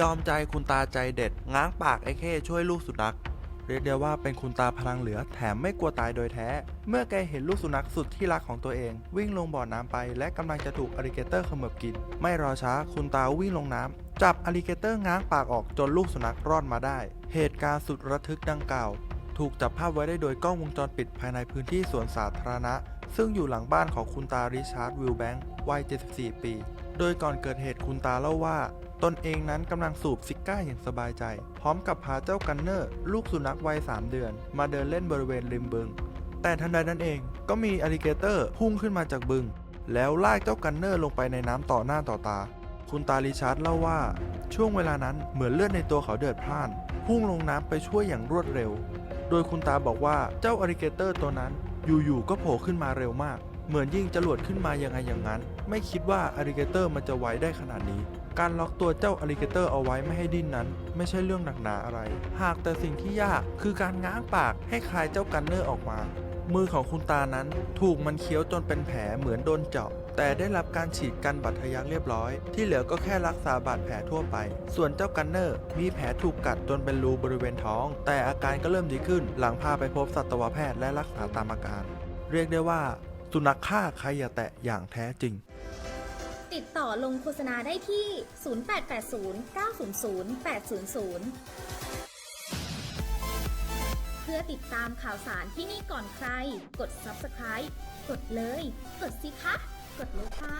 ยอมใจคุณตาใจเด็ด ง้างปากไอ้เข้ช่วยลูกสุนัข เรียกได้ว่าเป็นคุณตาพลังเหลือแถมไม่กลัวตายโดยแท้ เมื่อแกเห็นลูกสุนัขสุดที่รักของตัวเอง วิ่งลงบ่อน้ำไป และกำลังจะถูกอลิเกเตอร์เขมือบกิน ไม่รอช้าคุณตาวิ่งลงน้ำจับอลิเกเตอร์ง้างปากออกจนลูกสุนัขรอดมาได้ เหตุการณ์สุดระทึกดังกล่าว ถูกจับภาพไว้ได้โดยกล้องวงจรปิดภายในพื้นที่สวนสาธารณะ ซึ่งอยู่หลังบ้านของคุณตาริชาร์ดวิลแบงค์วัย 74 ปี โดยก่อนเกิดเหตุคุณตาเล่าว่า ตนเองนั้นกำลังสูบซิก้าอย่างสบายใจ พร้อมกับพาเจ้ากันเนอร์ ลูกสุนัขวัย 3 เดือน มาเดินเล่นบริเวณริมบึง แต่ทันใดนั้นเองก็มีอลิเกเตอร์พุ่งขึ้นมาจากบึง แล้วลากเจ้ากันเนอร์ลงไปในน้ำต่อหน้าต่อตา คุณตาริชาร์ดเล่าว่า ช่วงเวลานั้นเหมือนเลือดในตัวเขาเดือดพล่าน พุ่งลงน้ำไปช่วยอย่างรวดเร็ว โดยคุณตาบอกว่าเจ้าอลิเกเตอร์ตัวนั้นอยู่ๆก็โผล่ขึ้นมาเร็วมาก เหมือนยิ่งจรวดขึ้นมายังไงอย่างนั้น ไม่คิดว่าอ l ลิเกเตอร์มันจะไวได้ขนาดนี้ การล็อกตัวเจ้าอ l ลิเกเตอร์เอาไว้ไม่ให้ดิ้นนั้น ไม่ใช่เรื่องหนักหนาอะไร หากแต่สิ่งที่ยากคือการง้างปากให้คลายเจ้ากันเนอร์ออกมา มือของคุณตานั้นถูกมันเคี้ยวจนเป็นแผลเหมือนโดนเจาะแต่ได้รับการฉีดกันบาดทะยักเรียบร้อย ที่เหลือก็แค่รักษาบาดแผลทั่วไป ส่วนเจ้ากันเนอร์มีแผลถูกกัดจนเป็นรูบริเวณท้อง แต่อาการก็เริ่มดีขึ้นหลังพาไปพบสัตวแพทย์และรักษาตามอาการ เรียกได้ว่า สุนัขฆ่าใครอย่าแตะอย่างแท้จริง ติดต่อลงโฆษณาได้ที่ 0880 900 800 เพื่อติดตามข่าวสารที่นี่ก่อนใคร กด subscribe กดเลย กดสิคะ กดเลยค่ะ